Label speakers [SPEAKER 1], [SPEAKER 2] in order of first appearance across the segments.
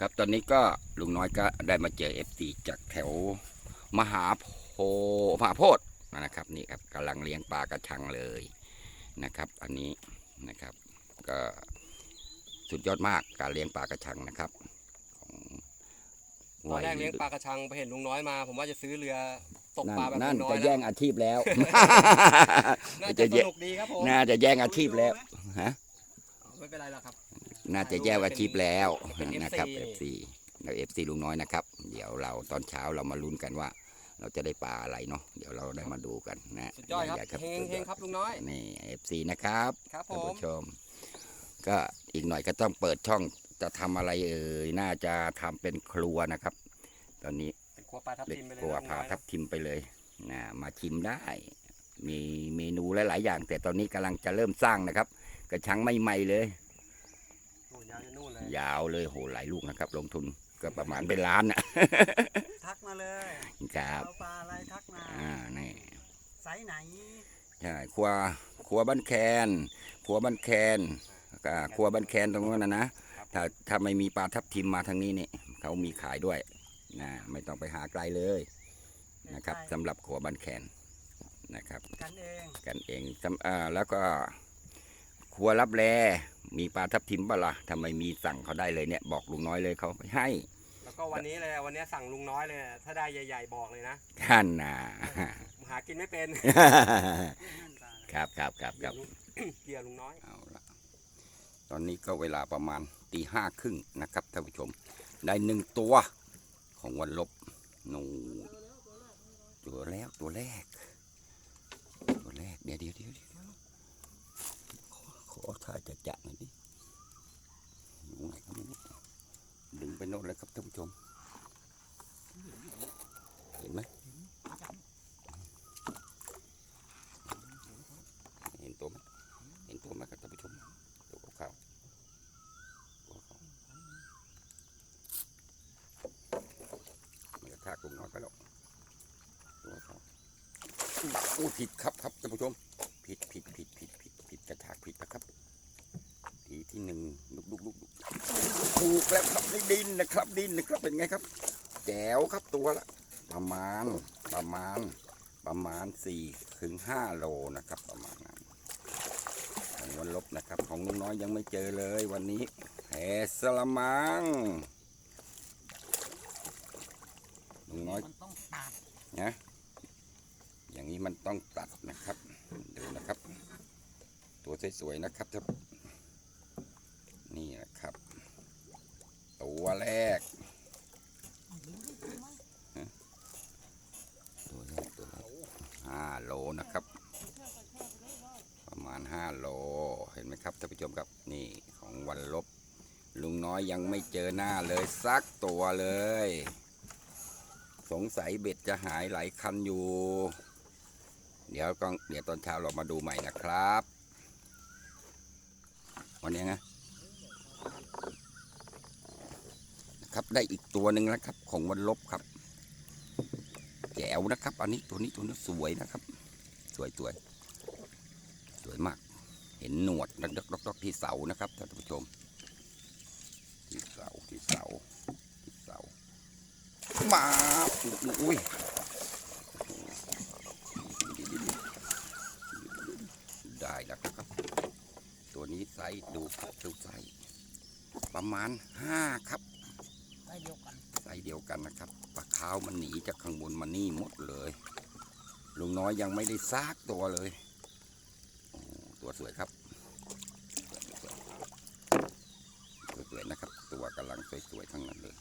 [SPEAKER 1] ครับตอนนี้ก็ลุงน้อยก็ได้มาเจอเอฟซีจากแถวมหาโพมหาโพธิ์นะครับนี่ครับกำลังเลี้ยงปลากระชังเลยนะครับ อันนี้นะครับก็สุดยอดมากการเลี้ยงปลากระชังนะครับของ
[SPEAKER 2] ตอนแรกเลี้ยงปลากระชังไปเห็นลุงน้อยมา ผมว่าจะซื้อเรือตก
[SPEAKER 1] นั่น
[SPEAKER 2] ปลาแบบ
[SPEAKER 1] นั่น
[SPEAKER 2] ลุงน้อ
[SPEAKER 1] จะ
[SPEAKER 2] ย
[SPEAKER 1] แย่
[SPEAKER 2] นะ
[SPEAKER 1] งอาชีพแล้ว
[SPEAKER 2] น่า
[SPEAKER 1] จะ
[SPEAKER 2] จะ
[SPEAKER 1] แย่
[SPEAKER 2] สนุกดีครับผม
[SPEAKER 1] น่าจะแย่งอาชีพแล้วฮะ
[SPEAKER 2] ไม่เป็นไรหรอกครับ
[SPEAKER 1] น่าจะแย่งอาชีพแล้ว
[SPEAKER 2] เป็น FC
[SPEAKER 1] นะครับ FC เรา FC ลุงน้อยนะครับ เดี๋ยวเราตอนเช้าเรามาลุ้นกันว่า เราจะได้ปลาอะไรเนาะเดี๋ยวเราได้มาดูกันนะ
[SPEAKER 2] สุดยอดครับ
[SPEAKER 1] ใหญ่
[SPEAKER 2] เฮงเฮงๆครับลุงน้อย
[SPEAKER 1] นี่ FC นะครับ
[SPEAKER 2] ครับผ
[SPEAKER 1] ท่าน
[SPEAKER 2] ม
[SPEAKER 1] ผู้ชม ก็อีกหน่อยก็ต้องเปิดช่องจะทำอะไรเอ่ยน่าจะทำเป็นครัวนะครับ ตอนนี้
[SPEAKER 2] เป็นครัวปลาทับ
[SPEAKER 1] เด็ก
[SPEAKER 2] ทิมไปเลย
[SPEAKER 1] ครัว
[SPEAKER 2] นะลุง
[SPEAKER 1] พา
[SPEAKER 2] น้อย
[SPEAKER 1] ทับทิมไปเลยนะมาชิมได้มีเมนูหลาย ๆ อย่าง แต่ตอนนี้กำลังจะเริ่มสร้างนะครับ กระชังใหม่ๆเลย
[SPEAKER 2] โอ้ย ยาวจะนู่นเลย
[SPEAKER 1] ยาวเลยโหหลายลูกนะครับ ลงทุนก็ประมาณเป็นล้านนะ
[SPEAKER 3] ทักมาเลย
[SPEAKER 1] ครับ
[SPEAKER 3] เอาปลาอะไรทักมา
[SPEAKER 1] อ่านี่
[SPEAKER 3] ไซส์ไหน
[SPEAKER 1] ใช่ครัวครัวบ้านแคนครัวบ้านแคนก็ครัวบ้านแคนตรงนั้นนะนะถ้าถ้าไม่มีปลาทับทิมมาทางนี้นี่เขามีขายด้วยนะไม่ต้องไปหาไกลเลยนะครับสำหรับครัวบ้านแคนนะครับ
[SPEAKER 3] กันเอง
[SPEAKER 1] กันเองสำอ่าแล้วก็ ครัวรับแลมีปลาทับทิมปะละ่ะทำไมมีสั่งเขาได้เลยเนี่ย บอกลุงน้อยเลยเขาไปให้
[SPEAKER 2] แล้วก็วันนี้เลยวันนี้สั่งลุงน้อยเลย ถ้าได้ใหญ่ ๆ บอกเลยนะ
[SPEAKER 1] ท่านนะ
[SPEAKER 2] หากินไม่เป็น
[SPEAKER 3] นั่นปลาอะไร
[SPEAKER 1] ครับครับครับครับ
[SPEAKER 2] เกี่ยวลุงน้อย
[SPEAKER 1] เอาละตอนนี้ก็เวลาประมาณตีห้าครึ่งนะครับท่านผู้ชม ได้หนึ่งตัวของวันลบหนูตัวแล้วตัวแรก ตัวแรกเดี๋ยวเดี๋ยวเดี๋ยว เดี๋ยวขอขอถ่าจะจะหน่อยดิอยู่ไหนครับนี่ดึงไปโน่นเลยครับท่านผู้ชม เห็นไหมเห็นตัวไหมเห็นตัวไหมครับท่านผู้ชมตัวขาวตัวขาวมันกระทากลงน้อยไปหรอกตัวขาวอู้ผิดครับครับท่านผู้ชม ผิดผิดผิดกระชากผิดนะครับ ที่หนึ่งลุกลุกลุกถูกแล้วครับดินนะครับดินนะครับเป็นไงครับแจ๋วครับตัวละ ประมาณประมาณประมาณสี่ถึงห้าโลนะครับ ประมาณนั้นของวันลบนะครับ ของลุงน้อยยังไม่เจอเลยวันนี้แหสละมังลุงน้อย
[SPEAKER 3] นะ
[SPEAKER 1] อย่างนี้มันต้องตัดนะครับดูนะครับ ตัวสวยๆนะครับครับ นี่นะครับ ตัวแรกตัวแรกตัวแรกห้าโลนะครับ ประมาณห้าโลเห็นไหมครับท่านผู้ชมครับนี่ของวันลบ ลุงน้อยยังไม่เจอหน้าเลยสักตัวเลย สงสัยเบ็ดจะหายหลายคันอยู่ เดี๋ยวก็เดี๋ยวตอนเช้าเรามาดูใหม่นะครับ วันนี้นะนะ ครับได้อีกตัวหนึ่งแล้วครับ ของวันลบครับแจ๋วนะครับ อันนี้ตัวนี้ตัวนี้สวยนะครับ สวยสวยสวยมาก เห็นหนวดดักดักดักดักที่เสานะครับท่านผู้ชม ที่เสาที่เสาที่เสามาอุ้ยได้แล้วครับ ตัวนี้ไซส์ดูครับดูไซส์ประมาณห้าครับ
[SPEAKER 3] ส์เดียวกัน
[SPEAKER 1] ไซส์เดียวกันนะครับปลาขาวมันหนีจากข้างบนมานี่หมดเลยลุงน้อยยังไม่ได้ซากตัวเลยโอ้ตัวสวยครับสวยๆสวยๆนะครับ ตัวกำลังสวยๆทั้งนั้นเลย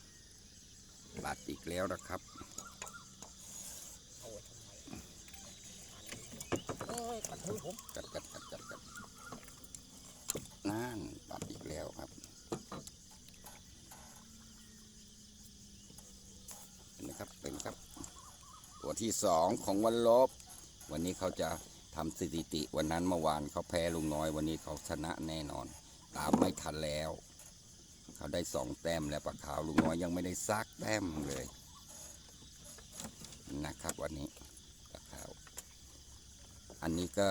[SPEAKER 1] บาดอีกแล้วนะครับ
[SPEAKER 3] โอ้ยกัดมือผม
[SPEAKER 1] กัดกัดกัดกัดกัดนั่นปัดอีกแล้วครับเห็นไหมครับเป็นครับ ตัวที่สองของวันลบ วันนี้เขาจะทำสถิติวันนั้นเมื่อวานเขาแพ้ลุงน้อย วันนี้เขาชนะแน่นอน ตามไม่ทันแล้ว เขาได้สองแต้มแล้วปลาขาวลุงน้อยยังไม่ได้ซักแต้มเลย นะครับ วันนี้ปลาขาว อันนี้ก็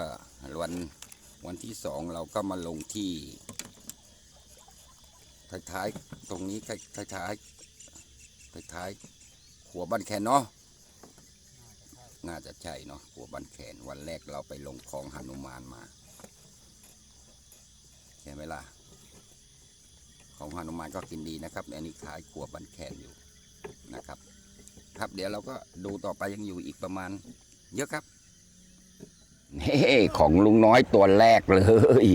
[SPEAKER 1] วันวันที่สองเราก็มาลงที่ท้ายๆตรงนี้ท้ายท้ายๆท้ายๆหัวบ้านแคนเนาะ น่าจะใช่เนาะหัวบ้านแคนวันแรกเราไปลงคลองหนุมานมา ใช่ไหมล่ะ ของหนุมานก็กินดีนะครับ อันนี้ขายขัวบ้านแคนอยู่นะครับ ครับเดี๋ยวเราก็ดูต่อไปยังอยู่อีกประมาณ เยอะครับนี่ของลุงน้อยตัวแรกเลย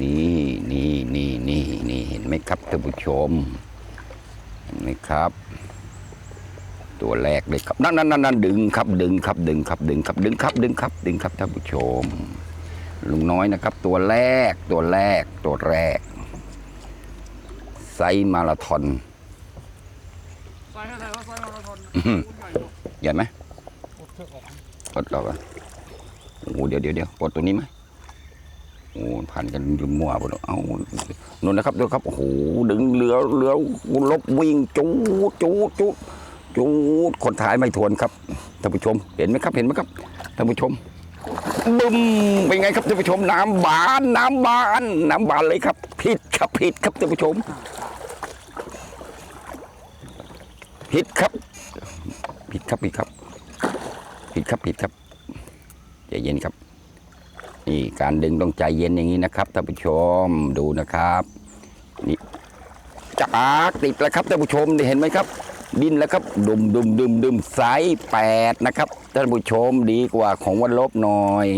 [SPEAKER 1] นี่นี่นี่นี่นี่เห็นไหมครับท่านผู้ชม เห็นไหมครับ ตัวแรกเลยครับนั่นนั่นนั่นนั่นดึงครับ ดึงครับ ดึงครับดึงครับดึงครับดึงครับดึงครับท่านผู้ชม ลุงน้อยนะครับ ตัวแรกตัวแรกตัวแรก ไซส์มาราธอน
[SPEAKER 3] ไซส์อะไรวะไซส์มาราธอน
[SPEAKER 1] อื้อหือ
[SPEAKER 3] ใหญ่กว่า
[SPEAKER 1] ใหญ่ไหม
[SPEAKER 3] โอ้เชือกออก
[SPEAKER 1] ปลดเราอะโอ้โหเดี๋ยวเดี๋ยวเดี๋ยวปลดตัวนี้ไหมโอ้พันกันมั่วไปแล้วเอานู่นนะครับดูครับโอ้โหดึงเรือเรือลบวิ่งจูดจูดจูด จูดคนท้ายไม่ทวนครับท่านผู้ชมเห็นไหมครับเห็นไหมครับท่านผู้ชมบึ้มเป็นไงครับท่านผู้ชมน้ำบานน้ำบานน้ำบานเลยครับ ผิดครับผิดครับท่านผู้ชม ผิดครับ ผิดครับผิดครับ ผิดครับผิดครับใจเย็นครับนี่การดึงต้องใจเย็นอย่างนี้นะครับท่านผู้ชมดูนะครับนี่จากติดแล้วครับท่านผู้ชมได้เห็นไหมครับ ดินแล้วครับดุมดุมดุมดุมไซส์แปดนะครับท่านผู้ชมดีกว่าของวันลบหน่อย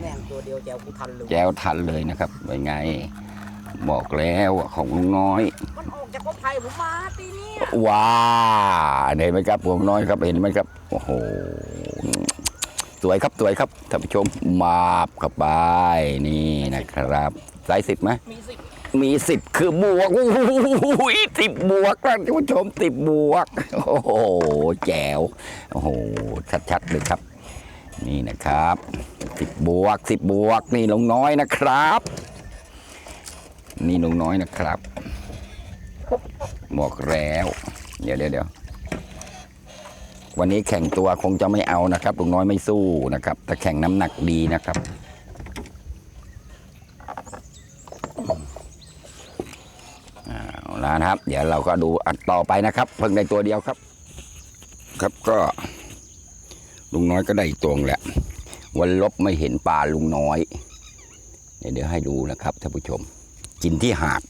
[SPEAKER 3] แม่งตัวเดียวแจวกูทันเลย
[SPEAKER 1] แจวทันเลยนะครับเป็นไง บอกแล้วว่าของลุงน้อย
[SPEAKER 3] มันออกจากกอไผ่ผมมาตีเนี่ย
[SPEAKER 1] ว้าเห็นไหมครับพวกน้อยครับเห็นไหมครับโอ้โหสวยครับสวยครับท่านผู้ชมมาบเข้าไปนี่นะครับสายสิบไหม
[SPEAKER 3] มีสิบ
[SPEAKER 1] มีสิบคือบวกโอ้โหสิบบวกท่านผู้ชมสิบบวก โอ้โหแจ๋วโอ้โหชัดๆเลยครับ นี่นะครับสิบบวกสิบบวกนี่ลงน้อยนะครับ นี่ลงน้อยนะครับบอกแล้ว เดี๋ยวเดี๋ยวเดี๋ยววันนี้แข่งตัวคงจะไม่เอานะครับลุงน้อยไม่สู้นะครับ แต่แข่งน้ำหนักดีนะครับะนะครับ เดี๋ยวเราก็ดูอันต่อไปนะครับเพิ่งได้ตัวเดียวครับ ครับก็ลุงน้อยก็ได้ตัวแหละวันลบไม่เห็นปลาลุงน้อยเดี๋ยวเดี๋ยวให้ดูนะครับท่านผู้ชม กินที่หาด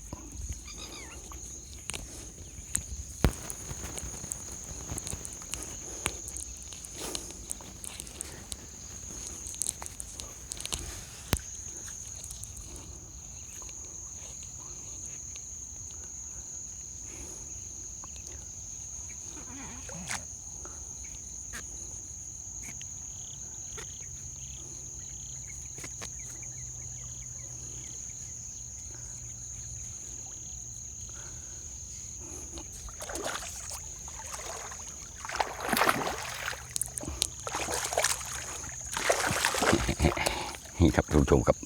[SPEAKER 1] ท่านผู้ชมครับ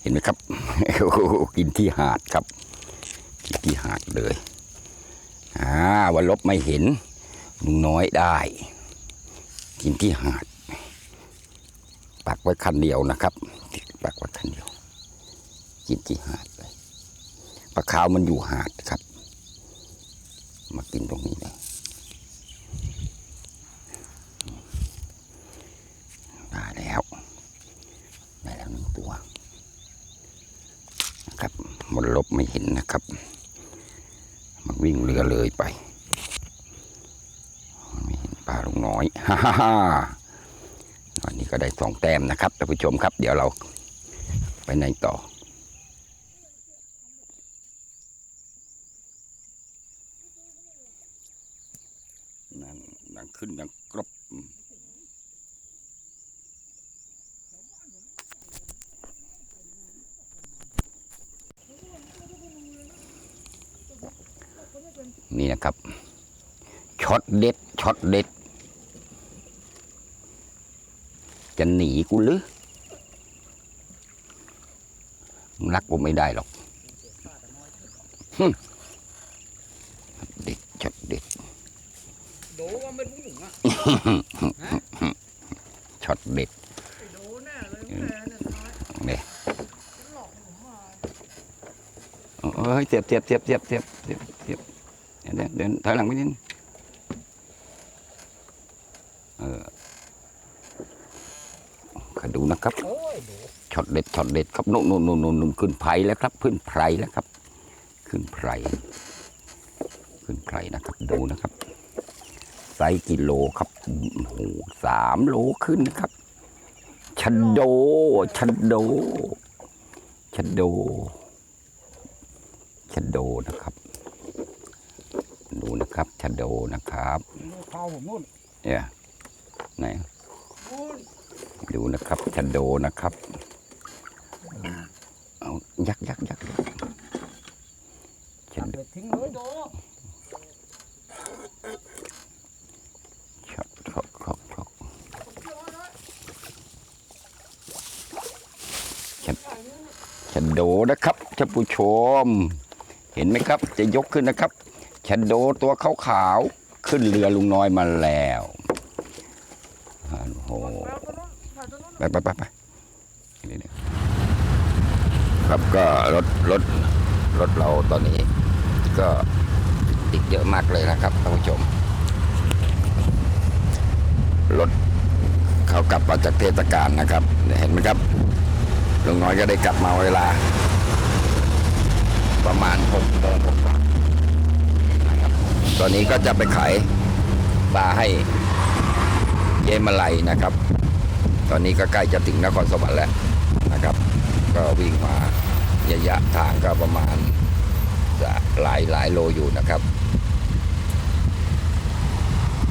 [SPEAKER 1] เห็นไหมครับกินที่หาดครับ กินที่หาดเลยอ่าวันลบไม่เห็นลุงน้อยได้ กินที่หาดปักไว้คันเดียวนะครับปักไว้คันเดียว กินที่หาดเลยปลาขาวมันอยู่หาดครับ มากินตรงนี้เลยได้แล้ว ได้แล้วหนึ่งตัวนะครับ มันลบไม่เห็นนะครับ มันวิ่งเรือเลยไปมไม่เห็นปลาลุงน้อยฮ่าฮ่าฮ่าวันนี้ก็ได้สองแต้มนะครับท่านผู้ชมครับ เดี๋ยวเราไปในต่อ นั่งนั่งขึ้นนั่งกรบอืม นี่นะครับช็อตเด็ดช็อตเด็ด จะหนีกูหรือมึงรักกูไม่ได้หรอกหึเด็ดช็อตเด็ด
[SPEAKER 3] โดว่าไม่รู้หนุ่มอะ
[SPEAKER 1] ช็อตเด็ด
[SPEAKER 3] ไอ้โดแน่เลยแม่เนี่ยน้อย
[SPEAKER 1] เนี่ย
[SPEAKER 3] ฉันหลอกผมมา
[SPEAKER 1] โอ้โหเฮ้ยเสียบเสียบเสียบเสียบเสียบ เดี๋ยวเดี๋ยวเดินถอยหลังไปนิดเออขอดูนะครับช็อตเด็ดช็อตเด็ดครับนู่นนู่นนู่นนู่นขึ้นไพรแล้วครับขึ้นไพรแล้วครับ ขึ้นไพรขึ้นไพรนะครับ ดูนะครับไซกิโลครับโหสามโลขึ้นนะครับชันโดชันโดชันโดชันโดนะครับ ดูนะครับชันโดนะครับ
[SPEAKER 3] ข้าวผมนู่น
[SPEAKER 1] เนี่ยไหนดูนะครับชันโดนะครับเอายักยักยักยักชันโด
[SPEAKER 3] เด็ดทิ้งเลยโด
[SPEAKER 1] ช็อตช็อตช็อตช็อตชันชันโดนะครับท่านผู้ชม เห็นไหมครับ จะยกขึ้นนะครับ ชันโดตัวขาวๆขึ้นเรือลุงน้อยมาแล้วโอ้โหไปไปไปไปนี่นะครับก็รถรถรถเราตอนนี้ ก็ติดเยอะมากเลยนะครับท่านผู้ชม รถเขากลับมาจากเทศกาลนะครับ เห็นไหมครับลุงน้อยก็ได้กลับมาเวลา ประมาณหกโมงกว่าๆน ตอนนี้ก็จะไปขายปลาให้เยมาลัยนะครับ ตอนนี้ก็ใกล้จะถึงนครสวรรค์แล้วนะครับ ก็วิ่งมาระยะทางก็ประมาณจะหลายหลายโลอยู่นะครับ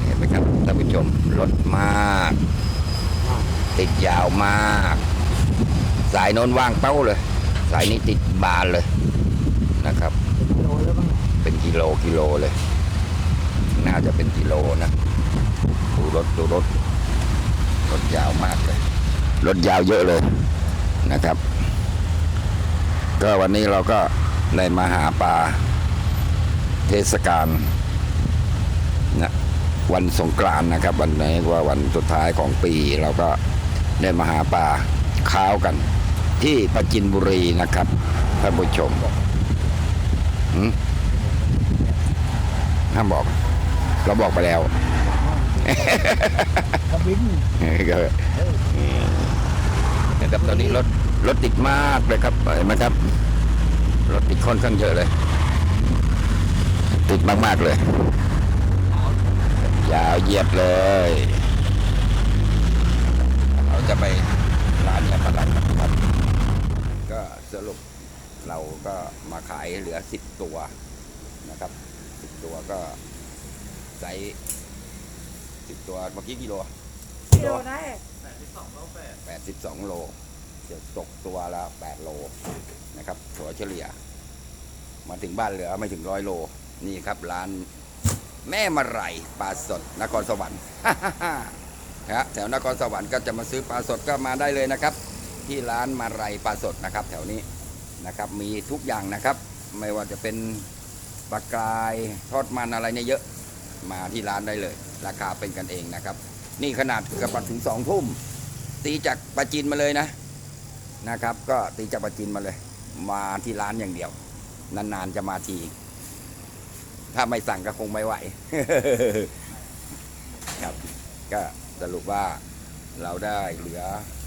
[SPEAKER 1] เห็นไหมครับท่านผู้ชมรถมาก ติดยาวมาก สายโน้นว่างเป้าเลย สายนี้ติดบานเลยนะครับ เป็นกิโลกิโลเลย น่าจะเป็นกิโลนะดูรถดูรถรถยาวมากเลย รถยาวเยอะเลยนะครับ ก็วันนี้เราก็ได้มาหาปลาเทศกาลนะวันสงกรานนะครับ วันนี้ว่าวันสุดท้ายของปีเราก็ได้มาหาปลาข้าวกัน ที่ประจินบุรีนะครับท่านผู้ชมหืมห้ามบอก เราบอกไปแล้ว
[SPEAKER 3] กระบิน
[SPEAKER 1] ก็นะครับตอนนี้รถรถติดมากเลยครับเห็นไหมครับ รถติดค่อนข้างเยอะเลย ติดมากๆเลย ยาวเหยียดเลย เราจะไปร้านยาปลาดังนะครับก็สรุปเราก็มาขายเหลือสิบตัวนะครับสิบตัวก็ ไซส์สิบตัวเมื่อกี้กิโล
[SPEAKER 3] โดได้
[SPEAKER 1] แปดสิบสองโลจะตกตัวละแปดโลนะครับถัวเฉลี่ย มาถึงบ้านเหลือไม่ถึงร้อยโล นี่ครับร้านแม่มาไรปลาสดนครสวรรค์ครับแถวนครสวรรค์ก็จะมาซื้อปลาสดก็มาได้เลยนะครับ ที่ร้านมาไรปลาสดนะครับ แถวนี้นะครับ มีทุกอย่างนะครับ ไม่ว่าจะเป็นปลากรายทอดมันอะไรเนี่ยเยอะ มาที่ร้านได้เลย ราคาเป็นกันเองนะครับ นี่ขนาดกระปัดถึงสองทุ่มตีจากปาจีนมาเลยนะนะครับ ก็ตีจากปาจีนมาเลย มาที่ร้านอย่างเดียว นานๆจะมาที ถ้าไม่สั่งก็คงไม่ไหวครับ ก็สรุปว่าเราได้เหลือ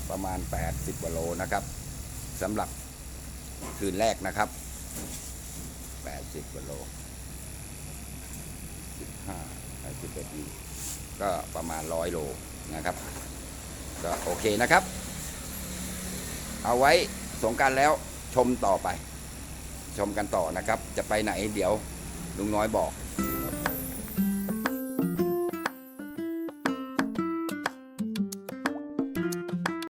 [SPEAKER 1] ประมาณ 80กว่าโลนะครับสำหรับคืนแรกนะครับ 80กว่าโล 15 11นี่ก็ประมาณ 100 โลนะครับ ก็โอเคนะครับ เอาไว้สงการแล้วชมต่อไป ชมกันต่อนะครับ จะไปไหนเดี๋ยวลุงน้อยบอก